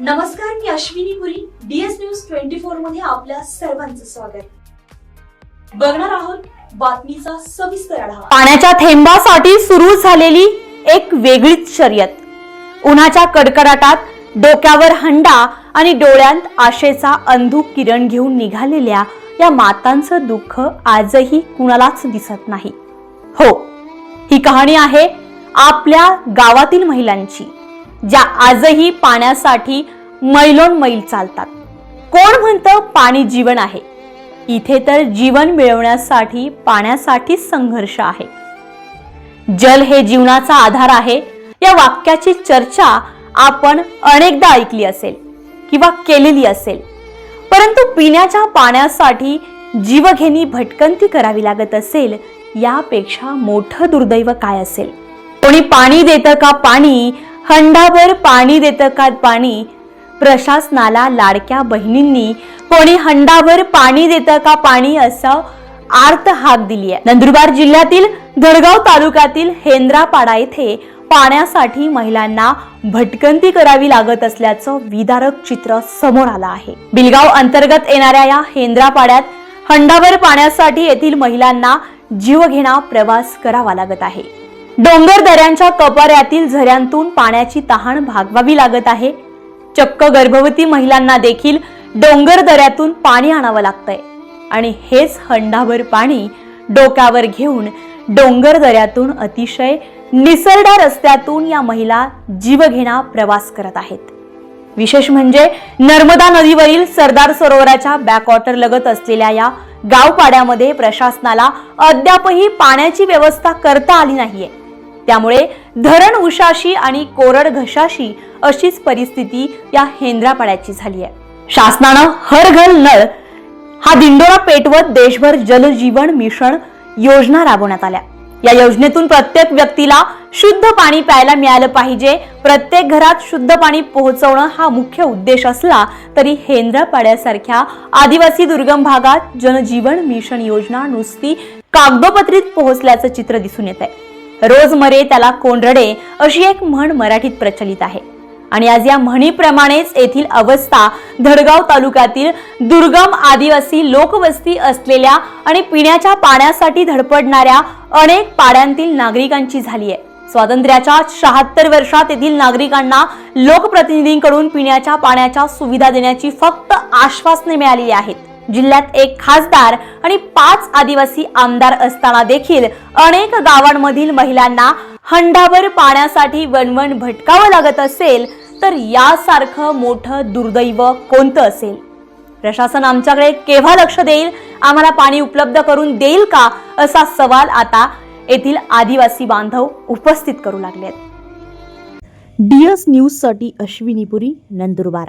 नमस्कार मी Ashwini Puri DS news twenty फोरमध्ये आपल्या सर्वांचं स्वागत. बघणार आहोत बातमीचा सविस्तर आढावा. पाण्याच्या थेंबासाठी सुरू झालेली एक वेगळीच शर्यत. उन्हाच्या कडकडाटात डोक्यावर हंडा आणि डोळ्यांत आशेचा अंधू किरण घेऊन निघालेल्या या मातांचं दुःख आजही कुणालाच दिसत नाही. हो ही कहाणी आहे आपल्या गावातील महिलांची. ज्या आजही पाण्यासाठी मैलोन मैल चालतात. कोण म्हणतं पाणी जीवन आहे? इथे तर जीवन मिळवण्यासाठी पाण्यासाठीच संघर्ष आहे. जल हे जीवनाचा आधार आहे. या वाक्याची चर्चा आपण अनेकदा ऐकली असेल किंवा केलेली असेल. परंतु पिण्याच्या पाण्यासाठी जीवघेणी भटकंती करावी लागत असेल यापेक्षा मोठं दुर्दैव काय असेल? कोणी पाणी देतं का पाणी? हंडाभर पाणी देतं का पाणी? प्रशासनाला लाडक्या बहिणींनी कोणी हंडाभर पाणी देतं का पाणी? असं आर्त हाक दिली आहे नंदुरबार जिल्ह्यातील धडगाव तालुक्यातील हेंद्रापाडा येथे पाण्यासाठी महिलांना भटकंती करावी लागत असल्याचं विदारक चित्र समोर आलं आहे. बिलगाव अंतर्गत येणाऱ्या या हेंद्रापाड्यात हंडाभर पाण्यासाठी येथील महिलांना जीवघेणा प्रवास करावा लागत आहे. डोंगर दऱ्यांच्या कपाऱ्यातील झऱ्यांतून पाण्याची तहान भागवावी लागत आहे. चक्क गर्भवती महिलांना देखील डोंगर दऱ्यातून पाणी आणावं लागतंय. आणि हेच हंडाभर पाणी डोक्यावर घेऊन डोंगर दऱ्यातून अतिशय निसरडा रस्त्यातून या महिला जीवघेणा प्रवास करत आहेत. विशेष म्हणजे नर्मदा नदीवरील सरदार सरोवराच्या बॅकवॉटर लगत असलेल्या या गावपाड्यामध्ये प्रशासनाला अद्यापही पाण्याची व्यवस्था करता आली नाहीये. त्यामुळे धरण उशाशी आणि कोरड घशाशी अशीच परिस्थिती या हेंद्रापाड्याची झाली आहे. शासनानं हर घर नळ हा दिंडोरा पेटवत देशभर जलजीवन मिशन योजना राबवण्यात आल्या. या योजनेतून प्रत्येक व्यक्तीला शुद्ध पाणी प्यायला मिळालं पाहिजे. प्रत्येक घरात शुद्ध पाणी पोहोचवणं हा मुख्य उद्देश असला तरी हेंद्रापाड्यासारख्या आदिवासी दुर्गम भागात जनजीवन मिशन योजना नुसती कागदोपत्रीत पोहोचल्याचं चित्र दिसून येत आहे रोज मरे त्याला कोंडरडे अशी एक म्हण मराठीत प्रचलित आहे. आणि आज या म्हणीप्रमाणेच येथील अवस्था धडगाव तालुक्यातील दुर्गम आदिवासी लोकवस्ती असलेल्या आणि पिण्याच्या पाण्यासाठी धडपडणाऱ्या अनेक पाड्यांतील नागरिकांची झाली आहे. स्वातंत्र्याच्या शहात्तर वर्षात येथील नागरिकांना लोकप्रतिनिधींकडून पिण्याच्या पाण्याच्या सुविधा देण्याची फक्त आश्वासने मिळालेली आहेत. जिल्ह्यात एक खासदार आणि पाच आदिवासी आमदार असताना देखील अनेक गावांमधील महिलांना हंडाभर पाण्यासाठी वणवण भटकावं लागत असेल तर यासारखं मोठं दुर्दैव कोणतं असेल? प्रशासन आमच्याकडे केव्हा लक्ष देईल? आम्हाला पाणी उपलब्ध करून देईल का? असा सवाल आता येथील आदिवासी बांधव उपस्थित करू लागलेत. डीएस न्यूजसाठी अश्विनीपुरी नंदुरबार.